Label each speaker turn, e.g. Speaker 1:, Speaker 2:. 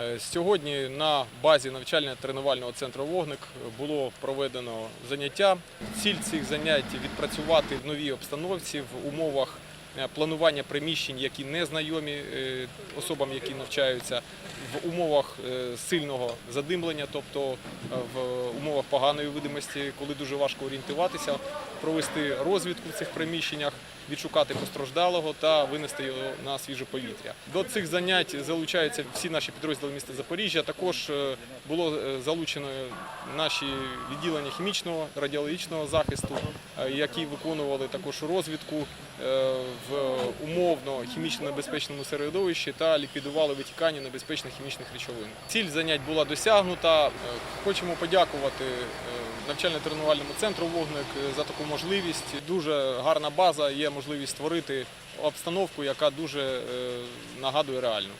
Speaker 1: Е, Сьогодні на базі навчально-тренувального центру Вогник було проведено заняття. Ціль цих занять відпрацювати в новій обстановці в умовах планування приміщень, які не знайомі е, особам, які навчаються, в умовах е, сильного задимлення, тобто е, в умовах поганої видимості, коли дуже важко орієнтуватися, провести розвідку в цих приміщеннях, відшукати постраждалого та винести його на свіже повітря. До цих занять залучаються всі наші підрозділи міста Запоріжжя. Також е, було е, залучено наші відділення хімічного радіологічного захисту, е, які виконували також розвідку е, в умовно хімічно небезпечному середовищі та ліквідували витікання небезпечних хімічних речовин. Ціль занять була досягнута. Е, Хочемо подякувати е, навчально-тренувальному центру Вогник е, за таку можливість. Дуже гарна база, є можливість створити обстановку, яка дуже е, нагадує реальну.